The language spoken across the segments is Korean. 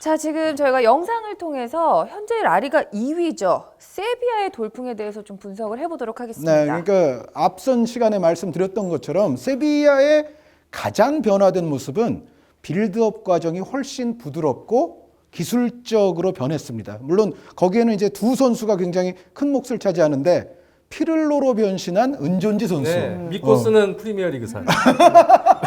자, 지금 저희가 영상을 통해서 현재 라리가 2위죠. 세비야의 돌풍에 대해서 좀 분석을 해보도록 하겠습니다. 네, 그러니까 앞선 시간에 말씀드렸던 것처럼 세비야의 가장 변화된 모습은 빌드업 과정이 훨씬 부드럽고 기술적으로 변했습니다. 물론 거기에는 이제 두 선수가 굉장히 큰 몫을 차지하는데 피를로로 변신한 은존지 선수. 네, 미코스는 프리미어리그산.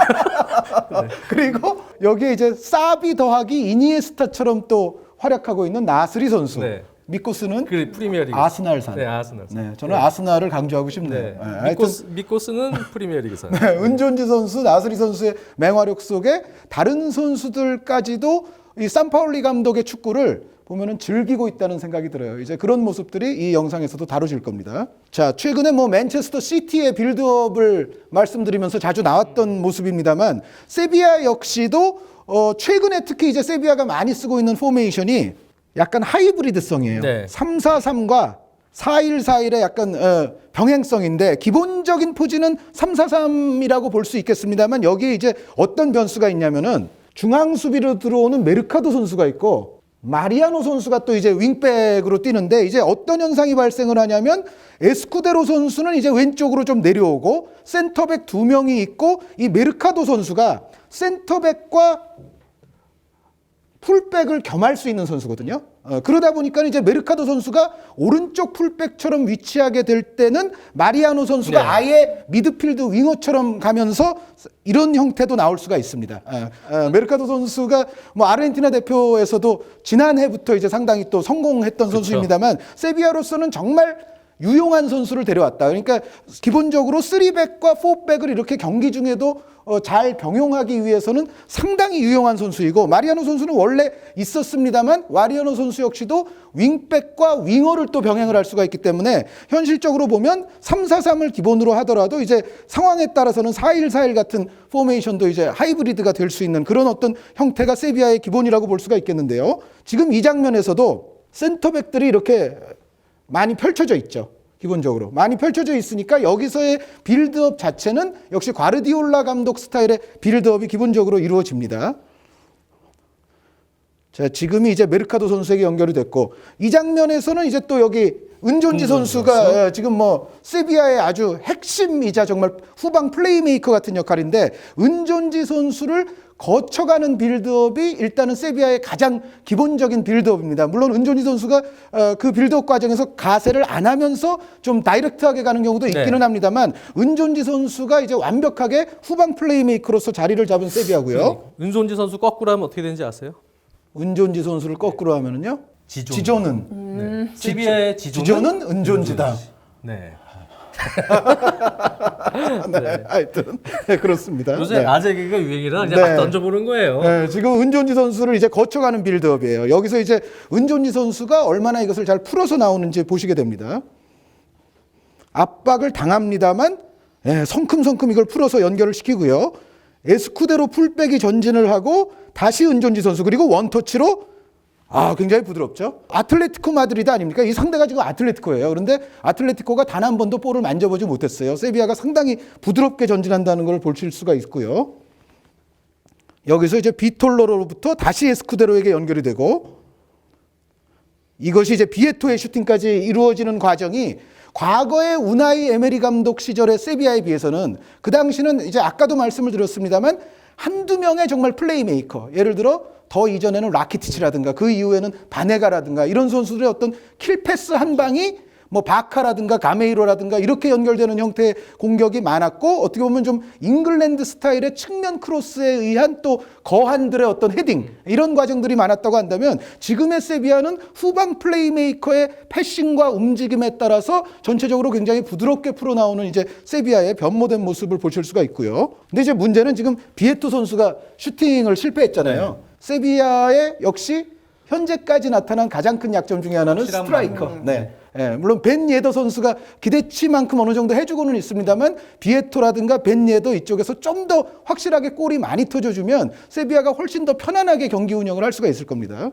그리고 여기에 이제 사비 더하기 이니에스타처럼 또 활약하고 있는 나스리 선수. 네. 미코스는 그 프리미어리그. 아스날산. 네, 아스날. 네, 저는 아스날을 강조하고 싶네요. 네. 네, 하여튼 미코스 미코스는 프리미어리그 산. 네, 은존지 선수, 나스리 선수의 맹활약 속에 다른 선수들까지도 이 산파울리 감독의 축구를 보면은 즐기고 있다는 생각이 들어요. 이제 그런 모습들이 이 영상에서도 다뤄질 겁니다. 자, 최근에 뭐 맨체스터 시티의 빌드업을 말씀드리면서 자주 나왔던 모습입니다만 세비야 역시도 어 최근에 특히 이제 세비야가 많이 쓰고 있는 포메이션이 약간 하이브리드성이에요. 네. 343과 4141의 약간 어, 병행성인데 기본적인 포지는 343이라고 볼 수 있겠습니다만 여기에 이제 어떤 변수가 있냐면은 중앙 수비로 들어오는 메르카도 선수가 있고 마리아노 선수가 또 이제 윙백으로 뛰는데 이제 어떤 현상이 발생을 하냐면 에스쿠데로 선수는 이제 왼쪽으로 좀 내려오고 센터백 두 명이 있고 이 메르카도 선수가 센터백과 풀백을 겸할 수 있는 선수거든요. 어, 그러다 보니까 이제 메르카도 선수가 오른쪽 풀백처럼 위치하게 될 때는 마리아노 선수가 네. 아예 미드필드 윙어처럼 가면서 이런 형태도 나올 수가 있습니다. 어, 어, 메르카도 선수가 뭐 아르헨티나 대표에서도 지난해부터 이제 상당히 또 성공했던 선수입니다만 세비야로서는 정말 유용한 선수를 데려왔다. 그러니까 기본적으로 3백과 4백을 이렇게 경기 중에도 어, 잘 병용하기 위해서는 상당히 유용한 선수이고 마리아노 선수는 원래 있었습니다만 마리아노 선수 역시도 윙백과 윙어를 또 병행을 할 수가 있기 때문에 현실적으로 보면 3-4-3을 기본으로 하더라도 이제 상황에 따라서는 4-1-4-1 같은 포메이션도 이제 하이브리드가 될 수 있는 그런 어떤 형태가 세비야의 기본이라고 볼 수가 있겠는데요. 지금 이 장면에서도 센터백들이 이렇게 많이 펼쳐져 있죠. 기본적으로 많이 펼쳐져 있으니까 여기서의 빌드업 자체는 역시 과르디올라 감독 스타일의 빌드업이 기본적으로 이루어집니다. 자, 지금이 이제 메르카도 선수에게 연결이 됐고 이 장면에서는 이제 또 여기 은존지 선수가 예, 지금 뭐 세비야의 아주 핵심이자 정말 후방 플레이메이커 같은 역할인데 은존지 선수를 거쳐가는 빌드업이 일단은 세비야의 가장 기본적인 빌드업입니다. 물론 은존지 선수가 어, 그 빌드업 과정에서 가세를 안 하면서 좀 다이렉트하게 가는 경우도 있기는 네. 합니다만 은존지 선수가 이제 완벽하게 후방 플레이메이커로서 자리를 잡은 세비야고요. 은손지 선수 거꾸로 하면 어떻게 되는지 아세요? 은존지 선수를 거꾸로 하면은요. 지존. 지존은 네. 세비야의 지존은, 지존은 은존지다. 네. 네, 하여튼 네, 그렇습니다. 요새 네. 아재 개가 유행이라 그냥 네. 막 던져보는 거예요. 네, 지금 은존지 선수를 이제 거쳐가는 빌드업이에요. 여기서 이제 은존지 선수가 얼마나 이것을 잘 풀어서 나오는지 보시게 됩니다. 압박을 당합니다만 예, 성큼성큼 이걸 풀어서 연결을 시키고요. 에스쿠데로 풀백이 전진을 하고 다시 은존지 선수 그리고 원터치로 아 굉장히 부드럽죠. 아틀레티코 마드리드 아닙니까? 이 상대가 지금 아틀레티코예요. 그런데 아틀레티코가 단 한 번도 볼을 만져보지 못했어요. 세비야가 상당히 부드럽게 전진한다는 걸 보실 수가 있고요. 여기서 이제 비톨로로부터 다시 에스쿠데로에게 연결이 되고 이것이 이제 비에토의 슈팅까지 이루어지는 과정이 과거의 우나이 에메리 감독 시절의 세비야에 비해서는 그 당시는 이제 아까도 말씀을 드렸습니다만 한두 명의 정말 플레이메이커. 예를 들어 더 이전에는 라키티치라든가 그 이후에는 바네가라든가 이런 선수들의 어떤 킬패스 한 방이 뭐 바카라든가 가메이로라든가 이렇게 연결되는 형태의 공격이 많았고 어떻게 보면 좀 잉글랜드 스타일의 측면 크로스에 의한 또 거한들의 어떤 헤딩 이런 과정들이 많았다고 한다면 지금의 세비야는 후방 플레이메이커의 패싱과 움직임에 따라서 전체적으로 굉장히 부드럽게 풀어 나오는 이제 세비야의 변모된 모습을 보실 수가 있고요. 근데 이제 문제는 지금 비에토 선수가 슈팅을 실패했잖아요. 세비야의 역시 현재까지 나타난 가장 큰 약점 중에 하나는 스트라이커. 네. 예, 물론 벤 예더 선수가 기대치만큼 어느 정도 해주고는 있습니다만 비에토라든가 벤 예더 이쪽에서 좀 더 확실하게 골이 많이 터져주면 세비야가 훨씬 더 편안하게 경기 운영을 할 수가 있을 겁니다.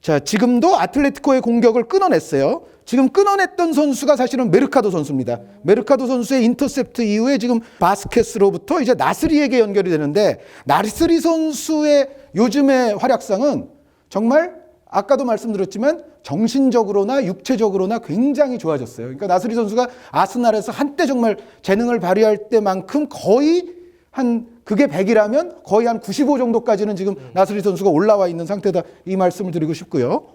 자, 지금도 아틀레티코의 공격을 끊어냈어요. 지금 끊어냈던 선수가 사실은 메르카도 선수입니다. 메르카도 선수의 인터셉트 이후에 지금 바스케스로부터 이제 나스리에게 연결이 되는데 나스리 선수의 요즘의 활약상은 정말 아까도 말씀드렸지만 정신적으로나 육체적으로나 굉장히 좋아졌어요. 그러니까 나스리 선수가 아스날에서 한때 정말 재능을 발휘할 때만큼 거의 한 그게 100이라면 거의 한 95 정도까지는 지금 나스리 선수가 올라와 있는 상태다. 이 말씀을 드리고 싶고요.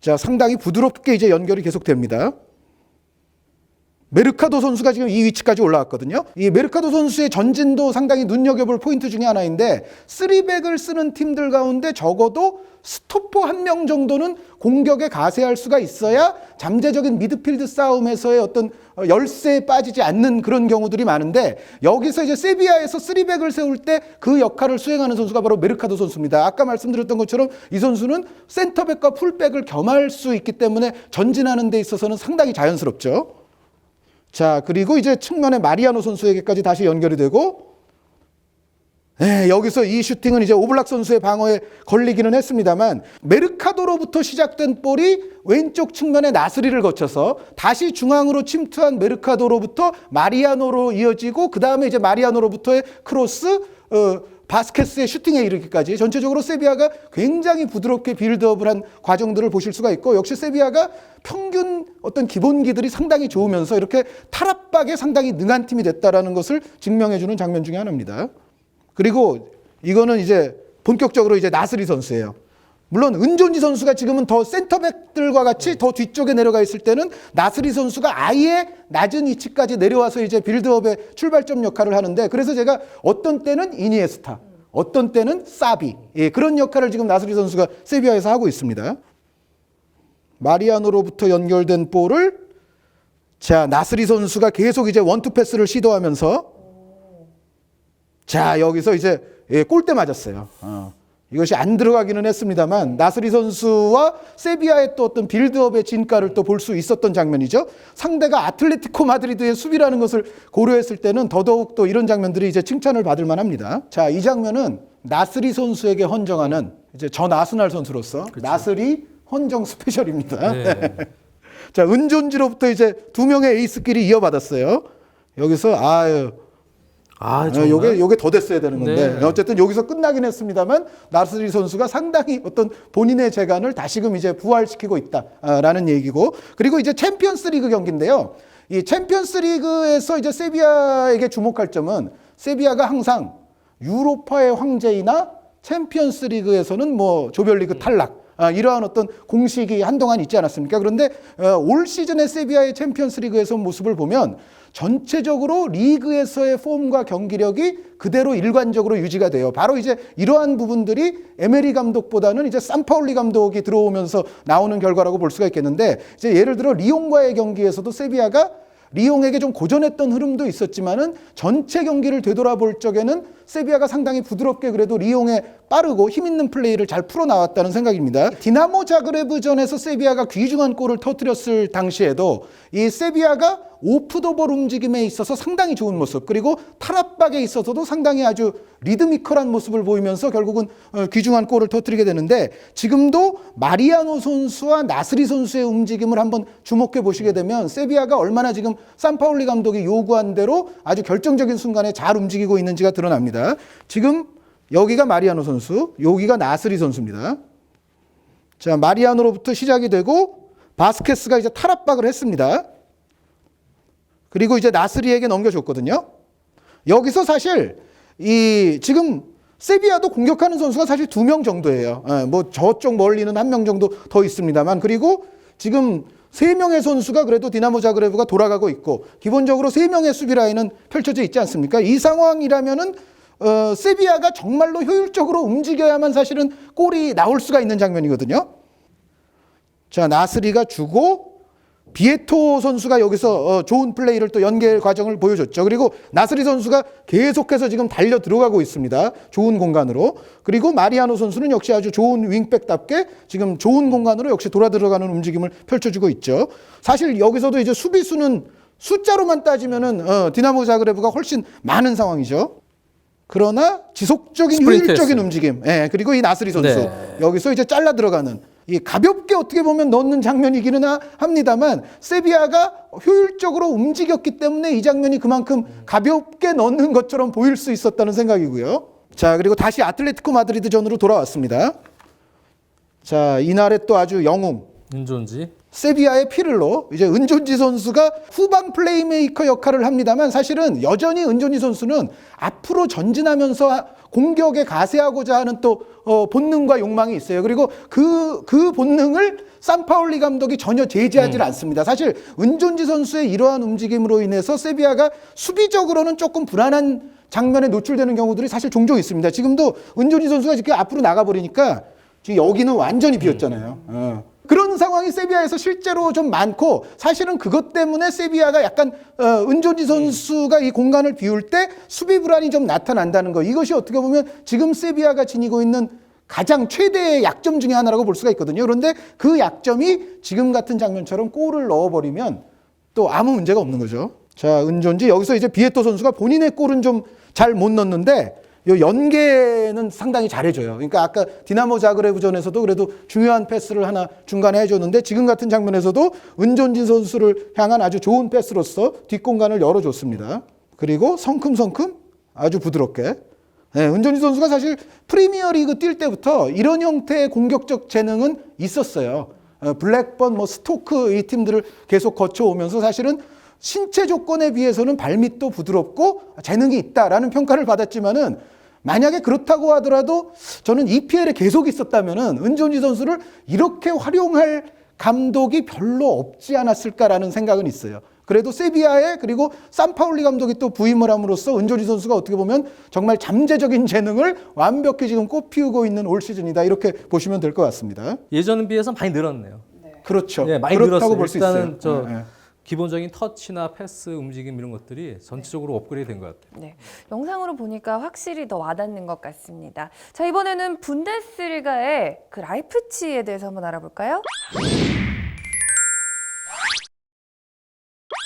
자, 상당히 부드럽게 이제 연결이 계속됩니다. 메르카도 선수가 지금 이 위치까지 올라왔거든요. 이 메르카도 선수의 전진도 상당히 눈여겨볼 포인트 중에 하나인데 쓰리백을 쓰는 팀들 가운데 적어도 스토퍼 한 명 정도는 공격에 가세할 수가 있어야 잠재적인 미드필드 싸움에서의 어떤 어, 열세에 빠지지 않는 그런 경우들이 많은데 여기서 이제 세비야에서 쓰리백을 세울 때 그 역할을 수행하는 선수가 바로 메르카도 선수입니다. 아까 말씀드렸던 것처럼 이 선수는 센터백과 풀백을 겸할 수 있기 때문에 전진하는 데 있어서는 상당히 자연스럽죠. 자, 그리고 이제 측면에 마리아노 선수에게까지 다시 연결이 되고, 네, 여기서 이 슈팅은 이제 오블락 선수의 방어에 걸리기는 했습니다만, 메르카도로부터 시작된 볼이 왼쪽 측면에 나스리를 거쳐서 다시 중앙으로 침투한 메르카도로부터 마리아노로 이어지고, 그 다음에 이제 마리아노로부터의 크로스, 어, 바스케스의 슈팅에 이르기까지 전체적으로 세비야가 굉장히 부드럽게 빌드업을 한 과정들을 보실 수가 있고 역시 세비야가 평균 어떤 기본기들이 상당히 좋으면서 이렇게 탈압박에 상당히 능한 팀이 됐다라는 것을 증명해 주는 장면 중에 하나입니다. 그리고 이거는 이제 본격적으로 이제 나스리 선수예요. 물론 은존지 선수가 지금은 더 센터백들과 같이 더 뒤쪽에 내려가 있을 때는 나스리 선수가 아예 낮은 위치까지 내려와서 이제 빌드업의 출발점 역할을 하는데 그래서 제가 어떤 때는 이니에스타, 어떤 때는 사비 예, 그런 역할을 지금 나스리 선수가 세비야에서 하고 있습니다. 마리아노로부터 연결된 볼을 자 나스리 선수가 계속 이제 원투 패스를 시도하면서 자 여기서 이제 예, 골대 맞았어요. 어. 이것이 안 들어가기는 했습니다만 나스리 선수와 세비야의 또 어떤 빌드업의 진가를 또 볼 수 있었던 장면이죠. 상대가 아틀레티코 마드리드의 수비라는 것을 고려했을 때는 더더욱 또 이런 장면들이 이제 칭찬을 받을 만합니다. 자, 이 장면은 나스리 선수에게 헌정하는 이제 전 아스날 선수로서 나스리 헌정 스페셜입니다. 네. 자, 은존지로부터 이제 두 명의 에이스끼리 이어받았어요. 여기서 아유 아, 아, 정말? 요게 요게 더 됐어야 되는 건데 네. 어쨌든 여기서 끝나긴 했습니다만 나스리 선수가 상당히 어떤 본인의 재간을 다시금 이제 부활시키고 있다라는 얘기고 그리고 이제 챔피언스리그 경기인데요. 이 챔피언스리그에서 이제 세비야에게 주목할 점은 세비야가 항상 유로파의 황제이나 챔피언스리그에서는 뭐 조별리그 탈락 아, 이러한 어떤 공식이 한동안 있지 않았습니까? 그런데 어, 올 시즌의 세비야의 챔피언스리그에서 모습을 보면 전체적으로 리그에서의 폼과 경기력이 그대로 일관적으로 유지가 돼요. 바로 이제 이러한 부분들이 에메리 감독보다는 이제 산파울리 감독이 들어오면서 나오는 결과라고 볼 수가 있겠는데 이제 예를 들어 리옹과의 경기에서도 세비야가 리옹에게 좀 고전했던 흐름도 있었지만은 전체 경기를 되돌아볼 적에는 세비야가 상당히 부드럽게 그래도 리옹에 빠르고 힘 있는 플레이를 잘 풀어 나왔다는 생각입니다. 디나모 자그레브전에서 세비야가 귀중한 골을 터뜨렸을 당시에도 이 세비야가 오프더볼 움직임에 있어서 상당히 좋은 모습 그리고 탈압박에 있어서도 상당히 아주 리드미컬한 모습을 보이면서 결국은 어, 귀중한 골을 터뜨리게 되는데 지금도 마리아노 선수와 나스리 선수의 움직임을 한번 주목해 보시게 되면 세비야가 얼마나 지금 산파울리 감독이 요구한 대로 아주 결정적인 순간에 잘 움직이고 있는지가 드러납니다. 지금 여기가 마리아노 선수, 여기가 나스리 선수입니다. 자, 마리아노로부터 시작이 되고 바스케스가 이제 탈압박을 했습니다. 그리고 이제 나스리에게 넘겨줬거든요. 여기서 사실 이 지금 세비야도 공격하는 선수가 사실 두 명 정도예요. 예, 뭐 저쪽 멀리는 한 명 정도 더 있습니다만 그리고 지금 세 명의 선수가 그래도 디나모 자그레브가 돌아가고 있고 기본적으로 세 명의 수비 라인은 펼쳐져 있지 않습니까? 이 상황이라면은 어, 세비야가 정말로 효율적으로 움직여야만 사실은 골이 나올 수가 있는 장면이거든요. 자 나스리가 주고 비에토 선수가 여기서 어, 좋은 플레이를 또 연계 과정을 보여줬죠. 그리고 나스리 선수가 계속해서 지금 달려 들어가고 있습니다. 좋은 공간으로. 그리고 마리아노 선수는 역시 아주 좋은 윙백답게 지금 좋은 공간으로 역시 돌아 들어가는 움직임을 펼쳐주고 있죠. 사실 여기서도 이제 수비수는 숫자로만 따지면은 어, 디나모 자그레브가 훨씬 많은 상황이죠. 그러나 지속적인 효율적인. 움직임. 예, 그리고 이 나스리 선수 네. 여기서 이제 잘라 들어가는 이 가볍게 어떻게 보면 넣는 장면이기는 하- 합니다만 세비야가 효율적으로 움직였기 때문에 이 장면이 그만큼 가볍게 넣는 것처럼 보일 수 있었다는 생각이고요. 자 그리고 다시 아틀레티코 마드리드 전으로 돌아왔습니다. 자, 이날의 또 아주 영웅 은존지. 세비야의 피를로 이제 은존지 선수가 후방 플레이메이커 역할을 합니다만 사실은 여전히 은존지 선수는 앞으로 전진하면서 공격에 가세하고자 하는 또 어, 본능과 욕망이 있어요. 그리고 그, 그 본능을 산파울리 감독이 전혀 제지하지 않습니다. 사실 은존지 선수의 이러한 움직임으로 인해서 세비야가 수비적으로는 조금 불안한 장면에 노출되는 경우들이 사실 종종 있습니다. 지금도 은존지 선수가 이렇게 앞으로 나가버리니까 지금 여기는 완전히 비었잖아요. 어. 그런 상황이 세비야에서 실제로 좀 많고 사실은 그것 때문에 세비야가 약간 어, 은존지 선수가 이 공간을 비울 때 수비 불안이 좀 나타난다는 거 이것이 어떻게 보면 지금 세비야가 지니고 있는 가장 최대의 약점 중에 하나라고 볼 수가 있거든요. 그런데 그 약점이 지금 같은 장면처럼 골을 넣어버리면 또 아무 문제가 없는 거죠. 자, 은존지 여기서 이제 비에토 선수가 본인의 골은 좀 잘 못 넣는데 요 연계는 상당히 잘해줘요. 그러니까 아까 디나모 자그레브전에서도 그래도 중요한 패스를 하나 중간에 해줬는데 지금 같은 장면에서도 은존진 선수를 향한 아주 좋은 패스로서 뒷공간을 열어줬습니다. 그리고 성큼성큼 아주 부드럽게 네, 은존지 선수가 사실 프리미어 리그 뛸 때부터 이런 형태의 공격적 재능은 있었어요. 어, 블랙번, 뭐 스토크 이 팀들을 계속 거쳐오면서 사실은 신체 조건에 비해서는 발밑도 부드럽고 재능이 있다라는 평가를 받았지만은 만약에 그렇다고 하더라도 저는 EPL에 계속 있었다면은 은존지 선수를 이렇게 활용할 감독이 별로 없지 않았을까라는 생각은 있어요. 그래도 세비야에 그리고 산파울리 감독이 또 부임을 함으로써 은조지 선수가 어떻게 보면 정말 잠재적인 재능을 완벽히 지금 꽃피우고 있는 올 시즌이다 이렇게 보시면 될 것 같습니다. 예전 비해서 많이 늘었네요. 그렇죠. 네, 많이 그렇다고 늘었어요. 볼수 있어요. 저 네, 네. 기본적인 터치나 패스 움직임 이런 것들이 전체적으로 업그레이드 된 것 같아요. 네, 영상으로 보니까 확실히 더 와닿는 것 같습니다. 자, 이번에는 분데스리가의 그 라이프치히에 대해서 한번 알아볼까요?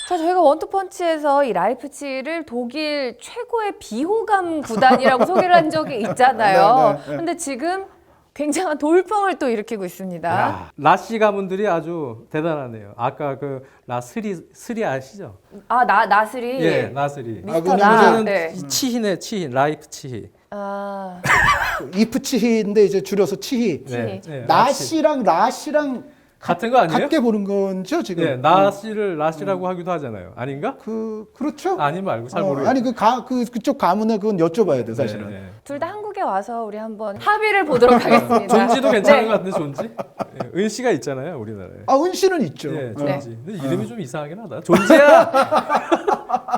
자, 저희가 원투펀치에서 이 라이프치히를 독일 최고의 비호감 구단이라고 소개를 한 적이 있잖아요. 네, 네, 네. 근데 지금 굉장한 돌풍을 또 일으키고 있습니다. 야, 라시 가문들이 아주 대단하네요. 아까 그 라스리 스리 아시죠? 아, 나 나스리. 예, 나스리. 미스터 그거는 나. 이제는 네. 이 치히네 치히 라이프 치히. 아, 이프치히인데 이제 줄여서 치히. 네, 네, 라시. 나시랑 라시랑 같은 거 아니에요? 같게 보는 건죠 지금? 예, 나시를 라시라고 하기도 하잖아요. 아닌가? 그 그렇죠. 아니 말고 잘 어, 모르겠어요. 아니 그 가 그 그쪽 가문에 그건 여쭤봐야 돼 사실은. 네, 네. 둘다 한국에 와서 우리 한번 합의를 보도록 하겠습니다. 존지도 괜찮은 네. 것 같은데 존지? 예, 은 씨가 있잖아요 우리나라에. 아 은씨는 있죠. 예, 어. 존지. 근데 이름이 좀 이상하긴 하다. 존지야.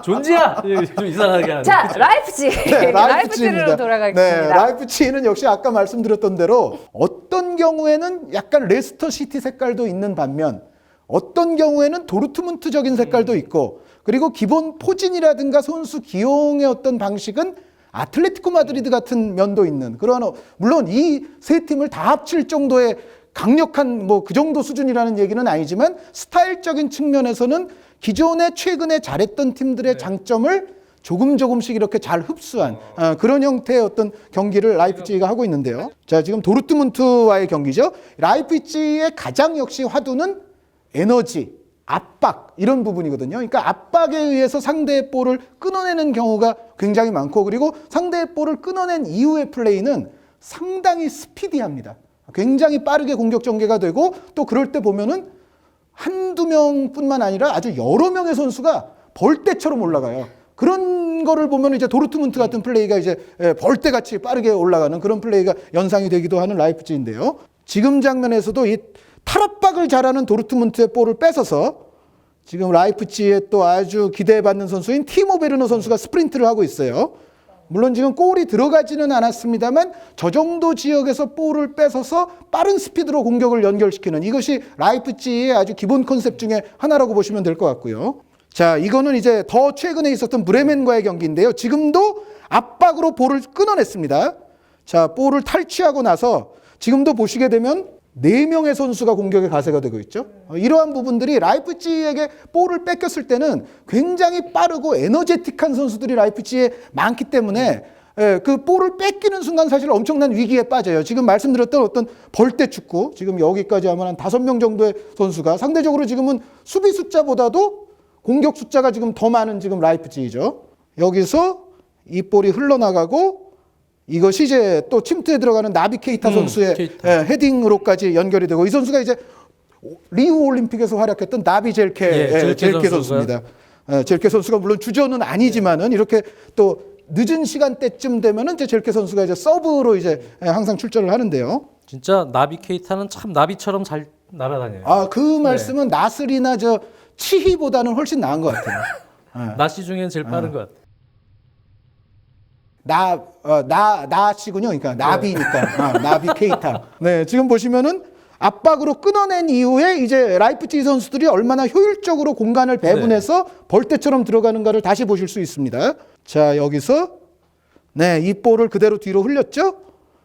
존지야. 예, 좀 이상하게 하네. 자, 라이프치. 네, 돌아가겠습니다. 네, 라이프치히는 역시 아까 말씀드렸던 대로 어떤 경우에는 약간 레스터 시티 색깔도 있는 반면 어떤 경우에는 도르트문트적인 색깔도 있고 그리고 기본 포진이라든가 선수 기용의 어떤 방식은 아틀레티코 마드리드 같은 면도 있는 그러한 어- 물론 이 세 팀을 다 합칠 정도의 강력한 뭐 그 정도 수준이라는 얘기는 아니지만 스타일적인 측면에서는 기존에 최근에 잘했던 팀들의 장점을 조금 조금씩 이렇게 잘 흡수한 어, 그런 형태의 어떤 경기를 라이프치히가 하고 있는데요. 자 지금 도르트문트와의 경기죠. 라이프치히의 가장 역시 화두는 에너지, 압박 이런 부분이거든요. 그러니까 압박에 의해서 상대의 볼을 끊어내는 경우가 굉장히 많고 그리고 상대의 볼을 끊어낸 이후의 플레이는 상당히 스피디합니다. 굉장히 빠르게 공격 전개가 되고 또 그럴 때 보면은 한두 명뿐만 아니라 아주 여러 명의 선수가 벌떼처럼 올라가요. 그런 거를 보면 이제 도르트문트 같은 플레이가 이제 예, 벌떼같이 빠르게 올라가는 그런 플레이가 연상이 되기도 하는 라이프치인데요. 지금 장면에서도 이 탈압박을 잘하는 도르트문트의 볼을 뺏어서 지금 라이프치히의 또 아주 기대받는 선수인 티모 베르너 선수가 스프린트를 하고 있어요. 물론 지금 골이 들어가지는 않았습니다만 저 정도 지역에서 볼을 뺏어서 빠른 스피드로 공격을 연결시키는 이것이 라이프치히의 아주 기본 컨셉 중에 하나라고 보시면 될 것 같고요. 자, 이거는 이제 더 최근에 있었던 브레멘과의 경기인데요. 지금도 압박으로 볼을 끊어냈습니다. 자, 볼을 탈취하고 나서 지금도 보시게 되면 네 명의 선수가 공격의 가세가 되고 있죠. 어, 이러한 부분들이 라이프치히에게 볼을 뺏겼을 때는 굉장히 빠르고 에너제틱한 선수들이 라이프치히에 많기 때문에 예, 그 볼을 뺏기는 순간 사실 엄청난 위기에 빠져요. 지금 말씀드렸던 어떤 벌떼 축구, 지금 여기까지 하면 한 다섯 명 정도의 선수가 상대적으로 지금은 수비 숫자보다도 공격 숫자가 지금 더 많은 지금 라이프치히죠. 여기서 이 볼이 흘러나가고 이것이 이제 또 침투에 들어가는 나비 케이타 음, 선수의 케이타. 예, 헤딩으로까지 연결이 되고 이 선수가 이제 리우 올림픽에서 활약했던 나비 젤케 예, 예, 젤케 젤케. 선수입니다. 예, 젤케 선수가 물론 주전은 아니지만은 이렇게 또 늦은 시간대쯤 되면은 이제 젤케 선수가 이제 서브로 이제 예, 항상 출전을 하는데요. 진짜 나비 케이타는 참 나비처럼 잘 날아다녀요. 아 그 말씀은 나슬이나 저 치히보다는 훨씬 나은 것 같아요. 나시 중엔 제일 빠른 것 같아. 나, 어, 나, 나씨군요. 그러니까 나비니까. 아, 나비 케이타. 네, 지금 보시면은 압박으로 끊어낸 이후에 이제 라이프치히 선수들이 얼마나 효율적으로 공간을 배분해서 벌떼처럼 들어가는가를 다시 보실 수 있습니다. 자, 여기서 네, 이 볼을 그대로 뒤로 흘렸죠?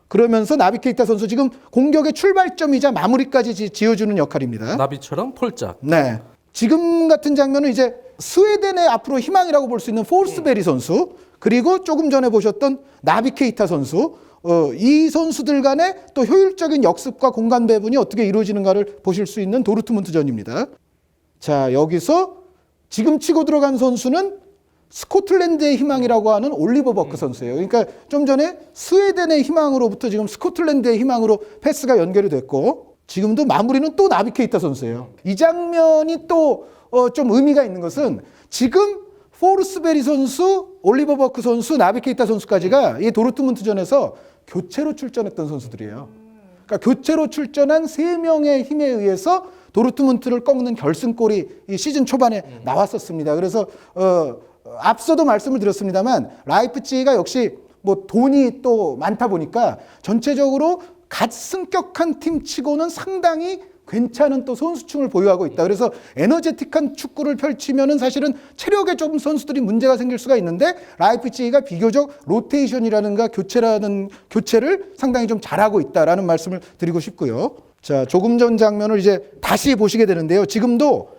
그러면서 나비 케이타 선수 지금 공격의 출발점이자 마무리까지 지- 지어주는 역할입니다. 나비처럼 폴짝. 네. 지금 같은 장면은 이제 스웨덴의 앞으로 희망이라고 볼 수 있는 포르스베리 선수 그리고 조금 전에 보셨던 나비케이타 선수 어, 이 선수들 간의 또 효율적인 역습과 공간 배분이 어떻게 이루어지는가를 보실 수 있는 도르트문트전입니다. 자 여기서 지금 치고 들어간 선수는 스코틀랜드의 희망이라고 하는 올리버 버크 선수예요. 그러니까 좀 전에 스웨덴의 희망으로부터 지금 스코틀랜드의 희망으로 패스가 연결이 됐고 지금도 마무리는 또 나비케이타 선수예요. 이 장면이 또 어, 좀 의미가 있는 것은 지금 포르스베리 선수, 올리버 버크 선수, 나비케이타 선수까지가 이 도르트문트전에서 교체로 출전했던 선수들이에요. 그러니까 교체로 출전한 세 명의 힘에 의해서 도르트문트를 꺾는 결승골이 이 시즌 초반에 나왔었습니다. 그래서 어, 앞서도 말씀을 드렸습니다만 라이프치히가 역시 뭐 돈이 또 많다 보니까 전체적으로 갓 승격한 팀치고는 상당히 괜찮은 또 선수층을 보유하고 있다. 그래서 에너제틱한 축구를 펼치면은 사실은 체력에 좀 선수들이 문제가 생길 수가 있는데 라이프치히가 비교적 로테이션이라든가 교체라는 교체를 상당히 좀 잘하고 있다라는 말씀을 드리고 싶고요. 자, 조금 전 장면을 이제 다시 보시게 되는데요. 지금도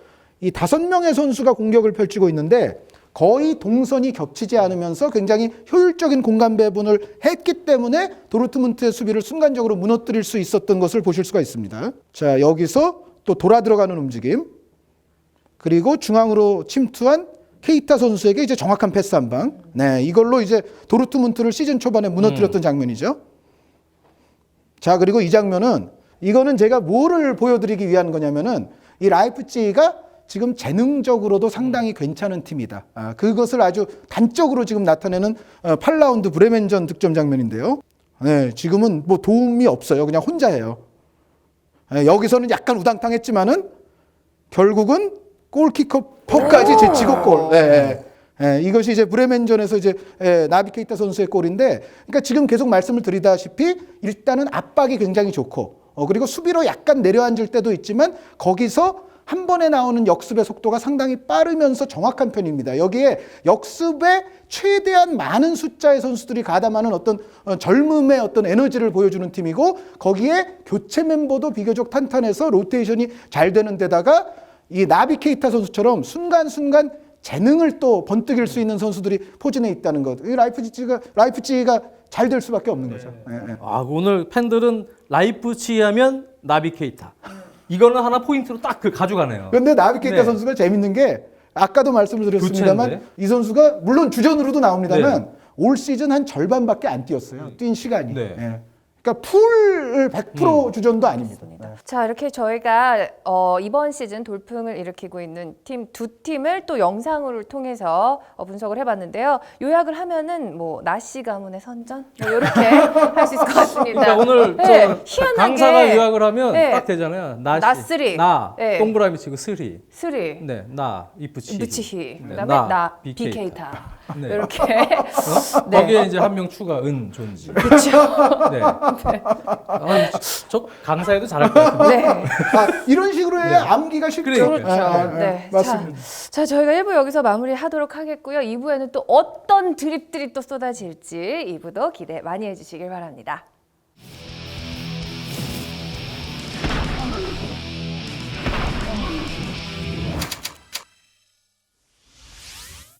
이 다섯 명의 선수가 공격을 펼치고 있는데 거의 동선이 겹치지 않으면서 굉장히 효율적인 공간 배분을 했기 때문에 도르트문트의 수비를 순간적으로 무너뜨릴 수 있었던 것을 보실 수가 있습니다. 자, 여기서 또 돌아 들어가는 움직임. 그리고 중앙으로 침투한 케이타 선수에게 이제 정확한 패스 한 방. 네, 이걸로 이제 도르트문트를 시즌 초반에 무너뜨렸던 장면이죠. 자, 그리고 이 장면은 이거는 제가 뭐를 보여드리기 위한 거냐면은 이 라이프치히가 지금 재능적으로도 상당히 괜찮은 팀이다. 아, 그것을 아주 단적으로 지금 나타내는 어, 8라운드 브레멘전 득점 장면인데요. 네, 지금은 뭐 도움이 없어요. 그냥 혼자예요. 네, 여기서는 약간 우당탕했지만은 결국은 골키커 퍼까지 제치고 골. 예, 예. 예, 이것이 이제 브레멘전에서 이제 예, 나비케이타 선수의 골인데, 그러니까 지금 계속 말씀을 드리다시피 일단은 압박이 굉장히 좋고, 어, 그리고 수비로 약간 내려앉을 때도 있지만 거기서 한 번에 나오는 역습의 속도가 상당히 빠르면서 정확한 편입니다. 여기에 역습에 최대한 많은 숫자의 선수들이 가담하는 어떤 어, 젊음의 어떤 에너지를 보여주는 팀이고 거기에 교체 멤버도 비교적 탄탄해서 로테이션이 잘 되는 데다가 이 나비 케이타 선수처럼 순간순간 재능을 또 번뜩일 수 있는 선수들이 포진해 있다는 것. 이 라이프치가 라이프치가 잘 될 수밖에 없는 거죠. 예, 예. 아 오늘 팬들은 라이프치히 하면 나비 케이타. 이거는 하나 포인트로 딱 그 가져가네요. 그런데 나비케이타 네. 선수가 재밌는 게 아까도 말씀을 드렸습니다만 교체인데? 이 선수가 물론 주전으로도 나옵니다만 올 시즌 한 절반밖에 안 뛰었어요. 뛴 시간이. 네. 예. 그러니까 풀 100% 주전도 아닙니다. 예. 자 이렇게 저희가 어, 이번 시즌 돌풍을 일으키고 있는 팀 두 팀을 또 영상을 통해서 어, 분석을 해봤는데요. 요약을 하면은 뭐 나시 가문의 선전 뭐 이렇게 할 수 있을 것 같습니다. 그러니까 오늘 네, 저 희한하게 강사가 요약을 하면 네. 딱 되잖아요. 나시, 나쓰리. 나 네. 동그라미 치고 쓰리. 스리 네, 나 이프치. 무치히 네, 그다음에 나, 나 비케이타. 네. 이렇게 어? 네. 거기에 이제 한 명 추가 은 존지. 그렇죠. 네. 아, 저 강사에도 잘할 것 같은데. 네. 아, 이런 식으로 해야 암기가 쉽죠. 그러니까요. 그렇죠. 아, 아, 아, 네. 맞습니다. 자, 자, 저희가 1부 여기서 마무리하도록 하겠고요. 2부에는 또 어떤 드립들이 또 쏟아질지 2부도 기대 많이 해주시길 바랍니다.